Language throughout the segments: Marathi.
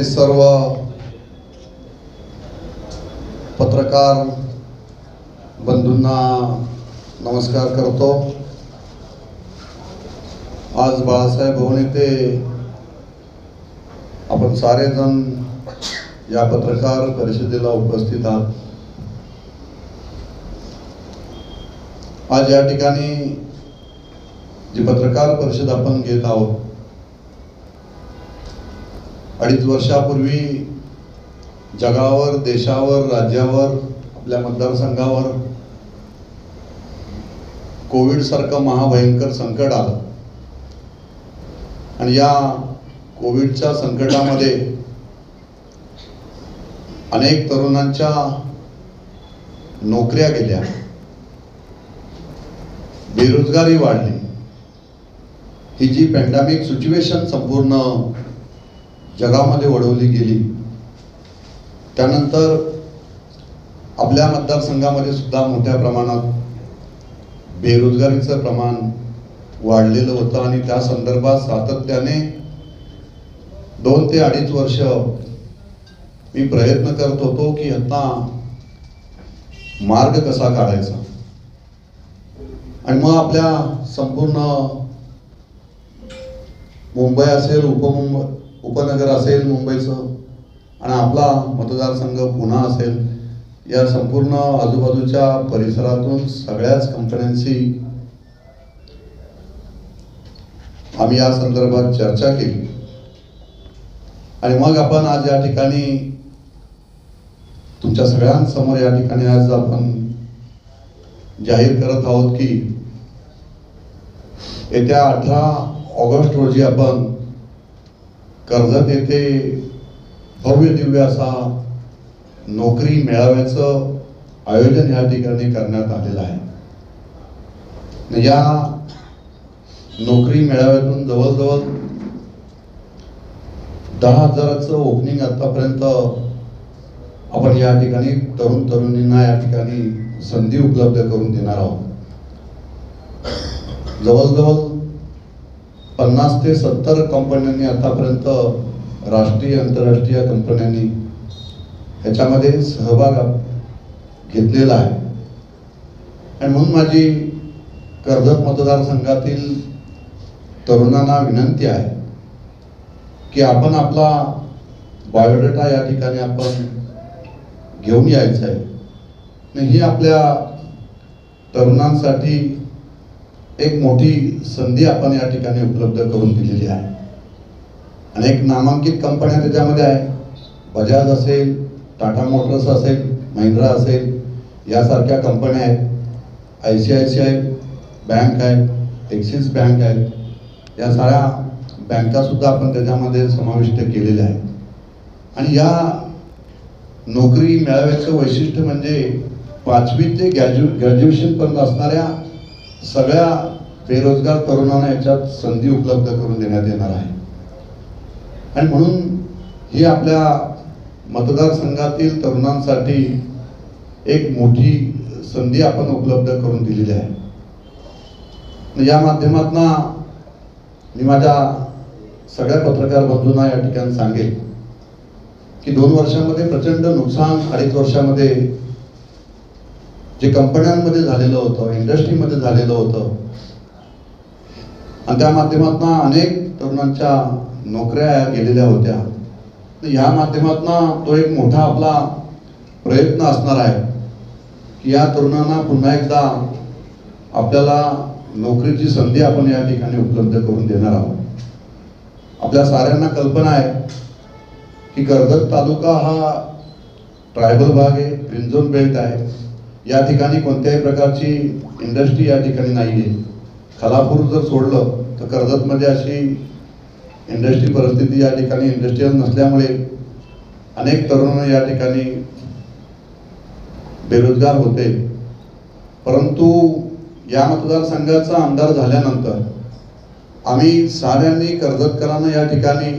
उपस्थित सर्व पत्रकार बंधूंना नमस्कार करतो. आज बाळासाहेब भवन येथे आपण सारेजण या पत्रकार परिषदेला उपस्थित आहात. आज या ठिकाणी जी पत्रकार परिषद आपण घेत आहोत अडीच वर्षापूर्वी जगावर देशावर राज्यावर आपल्या मतदारसंघावर कोविड सारखं महाभयंकर संकट आलं. आणि या कोविडच्या संकटामध्ये अनेक तरुणांच्या नोकऱ्या गेल्या. बेरोजगारी वाढली. ही जी पॅन्डेमिक सिच्युएशन संपूर्ण जगामध्ये वळवली गेली. त्यानंतर आपल्या मतदारसंघामध्ये सुद्धा मोठ्या प्रमाणात बेरोजगारीचं प्रमाण वाढलेलं होतं आणि त्या संदर्भात सातत्याने दोन ते अडीच वर्ष मी प्रयत्न करत होतो की आता मार्ग कसा काढायचा. आणि मग आपल्या संपूर्ण मुंबई असेल उपमुंबई उपनगर असेल मुंबईचं आणि आपला मतदारसंघ पुणा असेल या संपूर्ण आजूबाजूच्या परिसरातून सगळ्याच कंपन्यांशी आम्ही या संदर्भात चर्चा केली. आणि मग आपण आज या ठिकाणी तुमच्या सगळ्यांसमोर या ठिकाणी आज आपण जाहीर करत आहोत की येत्या अठरा ऑगस्ट रोजी आपण कर्जत येथे भव्य दिव्य असा नोकरी मेळाव्याचं आयोजन या ठिकाणी करण्यात आलेलं आहे. म्हणजे या नोकरी मेळाव्यातून जवळजवळ दहा हजाराचं ओपनिंग आतापर्यंत आपण या ठिकाणी तरुण तरुणींना या ठिकाणी संधी उपलब्ध करून देणार आहोत. जवळजवळ पन्नास ते सत्तर कंपन्यांनी आतापर्यंत राष्ट्रीय आंतरराष्ट्रीय कंपन्यांनी ह्याच्यामध्ये सहभाग घेतलेला आहे. आणि म्हणून माझी कर्जत मतदारसंघातील तरुणांना विनंती आहे की आपण आपला बायोडेटा या ठिकाणी आपण घेऊन यायचं आहे. ही आपल्या तरुणांसाठी एक मोठी संधी आपण या ठिकाणी उपलब्ध करून दिलेली आहे. अनेक नामांकित कंपन्या त्याच्यामध्ये आहे बजाज असेल टाटा मोटर्स असेल महिंद्रा असेल यासारख्या कंपन्या आहेत. I C I C I bank आहे एक्सिस बँक आहे या साऱ्या बँकासुद्धा आपण त्याच्यामध्ये समाविष्ट केलेल्या आहेत. आणि या नोकरी मिळाव्याचं वैशिष्ट्य म्हणजे पाचवी ते ग्रॅज्यु ग्रॅज्युएशनपर्यंत असणाऱ्या सगळ्या बेरोजगार तरुणांना याच्यात संधी उपलब्ध करून देण्यात येणार आहे. आणि म्हणून ही आपल्या मतदारसंघातील तरुणांसाठी एक मोठी संधी आपण उपलब्ध करून दिलेली आहे. या माध्यमातून मी माझ्या सगळ्या पत्रकार बंधूंना या ठिकाणी सांगेल की दोन वर्षामध्ये प्रचंड नुकसान अडीच वर्षामध्ये जे कंपन्यांमध्ये झालेलं होतं इंडस्ट्रीमध्ये झालेलं होतं. आणि त्या माध्यमातून अनेक तरुणांच्या नोकऱ्या गेलेल्या होत्या. या माध्यमातून तो एक मोठा आपला प्रयत्न असणार आहे की या तरुणांना पुन्हा एकदा आपल्याला नोकरीची संधी आपण या ठिकाणी उपलब्ध करून देणार आहोत. आपल्या साऱ्यांना कल्पना आहे की कर्जत तालुका हा ट्रायबल भाग आहे ग्रीन बेल्ट आहे. या ठिकाणी कोणत्याही प्रकारची इंडस्ट्री या ठिकाणी नाही आहे खालापूर जर सोडलं तर कर्जतमध्ये अशी इंडस्ट्री परिस्थिती या ठिकाणी इंडस्ट्रीयल नसल्यामुळे अनेक तरुण या ठिकाणी बेरोजगार होते. परंतु या मतदारसंघाचा आमदार झाल्यानंतर आम्ही साऱ्यांनी कर्जतकरांना या ठिकाणी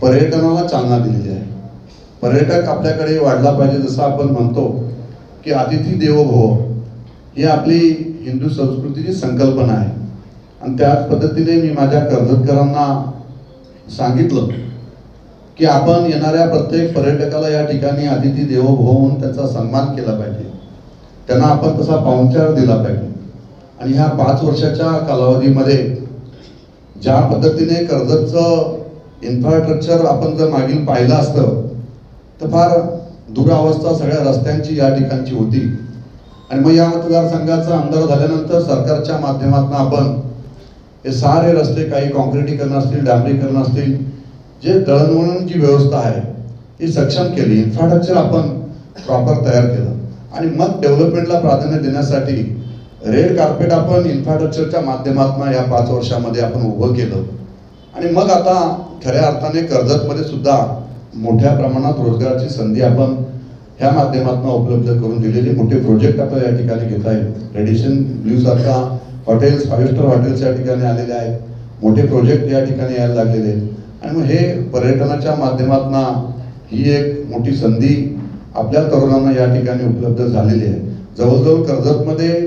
पर्यटनाला चालना दिलेली आहे. पर्यटक आपल्याकडे वाढला पाहिजे जसं आपण म्हणतो की अतिथी देवभव ही आपली हिंदू संस्कृतीची संकल्पना आहे. आणि त्याच पद्धतीने मी माझ्या कर्जतकरांना सांगितलं की आपण येणाऱ्या प्रत्येक पर्यटकाला या ठिकाणी अतिथी देवभव म्हणून त्यांचा सन्मान केला पाहिजे. त्यांना आपण तसा पाहुणचार दिला पाहिजे. आणि ह्या पाच वर्षाच्या कालावधीमध्ये ज्या पद्धतीने कर्जतचं इन्फ्रास्ट्रक्चर आपण जर मागील पाहिलं असतं तर फार दुरावस्था सगळ्या रस्त्यांची या ठिकाणची होती. आणि मग या मतदारसंघाचा आमदार झाल्यानंतर सरकारच्या माध्यमातून आपण हे सारे रस्ते काही कॉन्क्रिटीकरण असतील डांबरीकरण असतील जे दळणवळणची व्यवस्था आहे ती सक्षम केली. इन्फ्रास्ट्रक्चर आपण प्रॉपर तयार केलं. आणि मग डेव्हलपमेंटला प्राधान्य देण्यासाठी रेड कार्पेट आपण इन्फ्रास्ट्रक्चरच्या माध्यमातून या पाच वर्षामध्ये आपण उभं केलं. आणि मग आता खऱ्या अर्थाने कर्जतमध्ये सुद्धा मोठ्या प्रमाणात रोजगाराची संधी आपण ह्या माध्यमातून उपलब्ध करून दिलेली मोठे प्रोजेक्ट आपण या ठिकाणी घेत आहेत रेडिशन ब्ल्यू सारखा हॉटेल्स फाईव्ह स्टार हॉटेल्स या ठिकाणी आलेले आहेत. मोठे प्रोजेक्ट या ठिकाणी यायला लागलेले आहेत. आणि मग हे पर्यटनाच्या माध्यमातून ही एक मोठी संधी आपल्या तरुणांना या ठिकाणी उपलब्ध झालेली आहे. जवळजवळ कर्जतमध्ये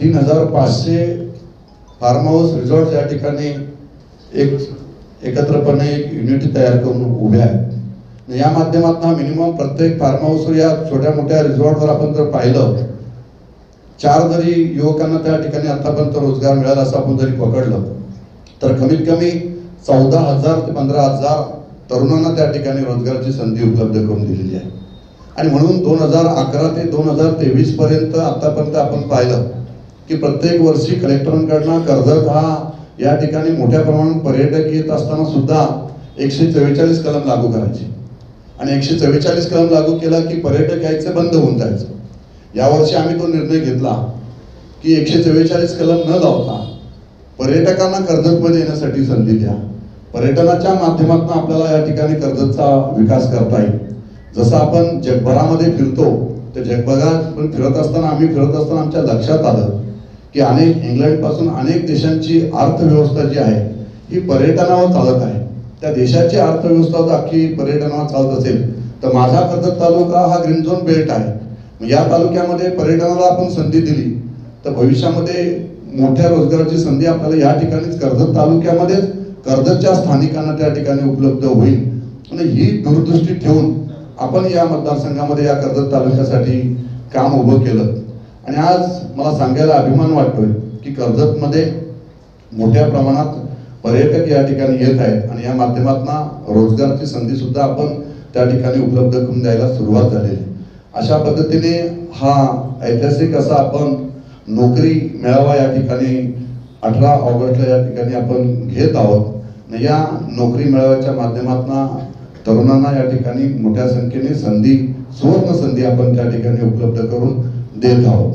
तीन हजार पाचशे फार्म हाऊस रिसॉर्ट या ठिकाणी एक एकत्रपणे एक युनिट तयार करून उभ्या आहेत. या माध्यमातून मिनिमम प्रत्येक फार्म हाऊसवर या छोट्या मोठ्या रिझॉर्टवर आपण जर पाहिलं चार जरी युवकांना त्या ठिकाणी आतापर्यंत रोजगार मिळाला असं आपण जरी पकडलं तर कमीत कमी चौदा हजार ते पंधरा हजार तरुणांना त्या ठिकाणी रोजगाराची संधी उपलब्ध करून दिलेली आहे. आणि म्हणून दोन हजार अकरा ते दोन हजार तेवीस पर्यंत आतापर्यंत आपण पाहिलं की प्रत्येक वर्षी कलेक्टरांकडनं कर्जत हा या ठिकाणी मोठ्या प्रमाणात पर्यटक येत असताना सुद्धा एकशे चव्वेचाळीस कलम लागू करायचे. आणि एकशे चव्वेचाळीस कलम लागू केला की पर्यटक यायचं बंद होऊन जायचं. यावर्षी आम्ही तो निर्णय घेतला की एकशे चव्वेचाळीस कलम न लावता पर्यटकांना कर्जतमध्ये येण्यासाठी संधी द्या. पर्यटनाच्या माध्यमातून आपल्याला या ठिकाणी कर्जतचा विकास करता येईल. जसं आपण जगभरामध्ये फिरतो तर जगभरात पण फिरत असताना आम्ही फिरत असताना आमच्या लक्षात आलं की अनेक इंग्लंडपासून अनेक देशांची अर्थव्यवस्था जी आहे ही पर्यटनावर चालत आहे. त्या देशाची अर्थव्यवस्था जर अख्खी पर्यटनावर चालत असेल तर माझा कर्जत तालुका हा ग्रीन झोन बेल्ट आहे. या तालुक्यामध्ये पर्यटनाला आपण संधी दिली तर भविष्यामध्ये मोठ्या रोजगाराची संधी आपल्याला या ठिकाणीच कर्जत तालुक्यामध्येच कर्जतच्या स्थानिकांना त्या ठिकाणी उपलब्ध होईल. आणि ही दूरदृष्टी ठेवून आपण या मतदारसंघामध्ये या कर्जत तालुक्यासाठी काम उभं केलं. आणि आज मला सांगायला अभिमान वाटतोय की कर्जतमध्ये मोठ्या प्रमाणात पर्यटक या ठिकाणी येत आहेत आणि या माध्यमातून रोजगाराची संधी सुद्धा आपण त्या ठिकाणी उपलब्ध करून द्यायला सुरुवात झालेली अशा पद्धतीने हा ऐतिहासिक असा आपण नोकरी मेळावा या ठिकाणी अठरा ऑगस्टला या ठिकाणी आपण घेत आहोत. या नोकरी मेळाव्याच्या माध्यमातून तरुणांना या ठिकाणी मोठ्या संख्येने संधी सुवर्ण संधी आपण त्या ठिकाणी उपलब्ध करून देत आहोत.